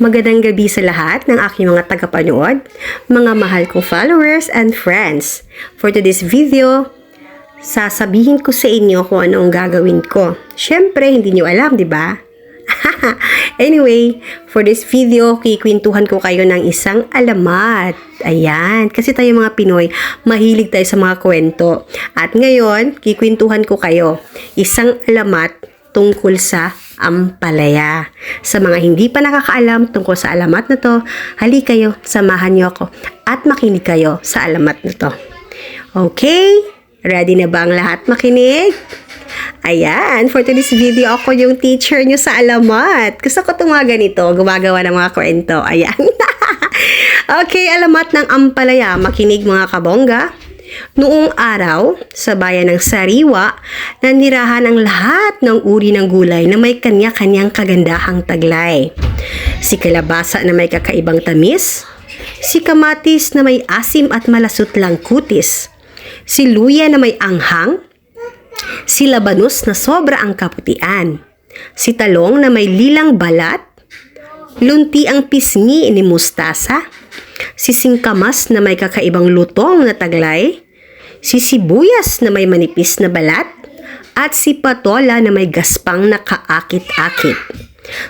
Magandang gabi sa lahat ng aking mga tagapanood, mga mahal kong followers and friends. For today's video, sasabihin ko sa inyo kung ano ang gagawin ko. Siyempre, hindi nyo alam, di ba? anyway, for this video, kikwentuhan ko kayo ng isang alamat. Ayan, kasi tayo mga Pinoy, mahilig tayo sa mga kwento. At ngayon, kikwentuhan ko kayo isang alamat tungkol sa ampalaya. Sa mga hindi pa nakakaalam tungkol sa alamat na to, hali kayo, samahan niyo ako at makinig kayo sa alamat na to. Okay? Ready na ba ang lahat makinig? Ayan, for today's video, ako yung teacher nyo sa alamat. Gusto ko itong mga ganito, gumagawa ng mga kwento. Ayan. okay, alamat ng ampalaya. Makinig mga kabongga. Noong araw, sa bayan ng Sariwa, nanirahan ang lahat ng uri ng gulay na may kanya-kanyang kagandahang taglay. Si kalabasa na may kakaibang tamis, si kamatis na may asim at malasot lang kutis, si luya na may anghang, si labanos na sobra ang kaputian, si talong na may lilang balat, lunti ang pisngi ni mustasa, si singkamas na may kakaibang lutong na taglay, si sibuyas na may manipis na balat, at si patola na may gaspang na kaakit-akit.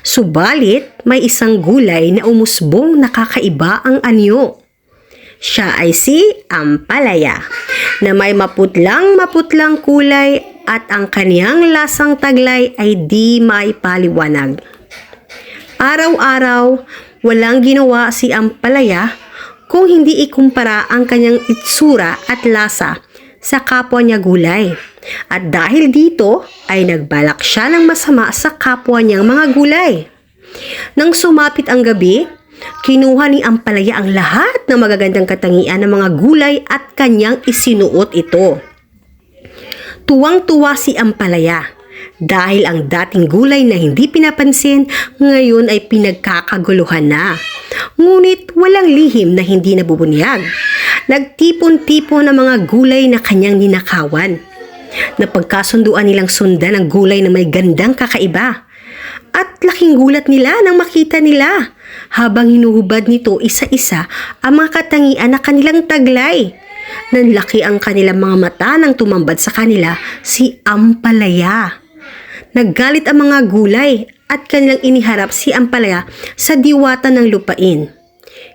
Subalit, may isang gulay na umusbong nakakaiba ang anyo. Siya ay si Ampalaya, na may maputlang maputlang kulay at ang kaniyang lasang taglay ay di may paliwanag. Araw-araw, walang ginawa si Ampalaya kung hindi ikumpara ang kanyang itsura at lasa sa kapwa niya gulay. At dahil dito ay nagbalak siya ng masama sa kapwa niyang mga gulay. Nang sumapit ang gabi, kinuha ni Ampalaya ang lahat ng magagandang katangian ng mga gulay at kanyang isinuot ito. Tuwang-tuwa si Ampalaya dahil ang dating gulay na hindi pinapansin ngayon ay pinagkakaguluhan na. Ngunit walang lihim na hindi nabubunyag. Nagtipon-tipon ang mga gulay na kanyang ninakawan. Napagkasunduan nilang sundan ang gulay na may gandang kakaiba. At laking gulat nila nang makita nila habang hinuhubad nito isa-isa ang mga katangian na kanilang taglay. Nanlaki ang kanilang mga mata nang tumambad sa kanila si Ampalaya. Naggalit ang mga gulay at kanilang iniharap si Ampalaya sa diwata ng lupain.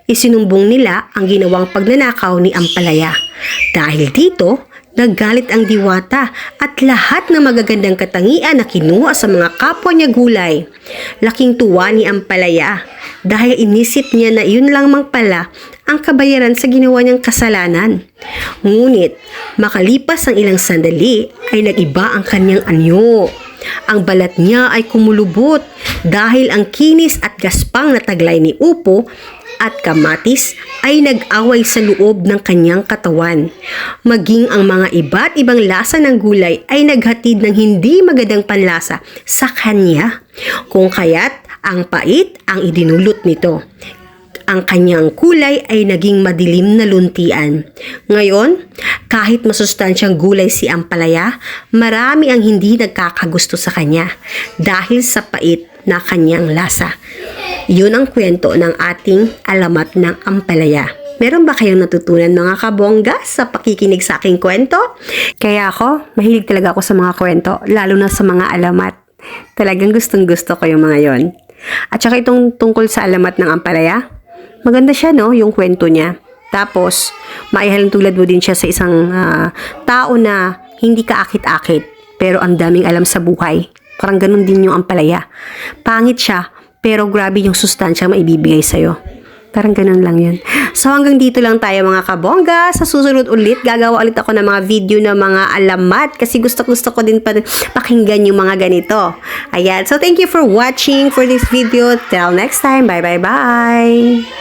Isinumbong nila ang ginawang pagnanakaw ni Ampalaya. Dahil dito, naggalit ang diwata at lahat ng magagandang katangian na kinuha sa mga kapwa niya gulay. Laking tuwa ni Ampalaya dahil inisip niya na yun lang mang pala ang kabayaran sa ginawa niyang kasalanan. Ngunit, makalipas ang ilang sandali ay nagiba ang kanyang anyo. Ang balat niya ay kumulubot dahil ang kinis at gaspang na taglay ni Upo at kamatis ay nag-away sa loob ng kanyang katawan. Maging ang mga iba't ibang lasa ng gulay ay naghatid ng hindi magandang panlasa sa kanya. Kung kaya't ang pait ang idinulot nito ang kanyang kulay ay naging madilim na luntian. Ngayon, kahit masustansyang gulay si Ampalaya, marami ang hindi nagkakagusto sa kanya dahil sa pait na kanyang lasa. Yun ang kwento ng ating alamat ng Ampalaya. Meron ba kayong natutunan mga kabongga sa pakikinig sa aking kwento? Kaya ako, mahilig talaga ako sa mga kwento, lalo na sa mga alamat. Talagang gustong gusto ko yung mga yon. At saka itong tungkol sa alamat ng Ampalaya, maganda siya no, yung kwento niya. Tapos, maihalin tulad mo din siya sa isang ah, tao na hindi kaakit-akit, pero ang daming alam sa buhay. Parang ganun din yung ampalaya. Pangit siya, pero grabe yung sustansya maibibigay sa'yo. Parang ganun lang yun. So hanggang dito lang tayo mga kabongga. Sa susunod ulit, gagawa ulit ako ng mga video ng mga alamat kasi gusto-gusto ko din pa pakinggan yung mga ganito. Ayan. So thank you for watching for this video. Till next time. Bye bye bye.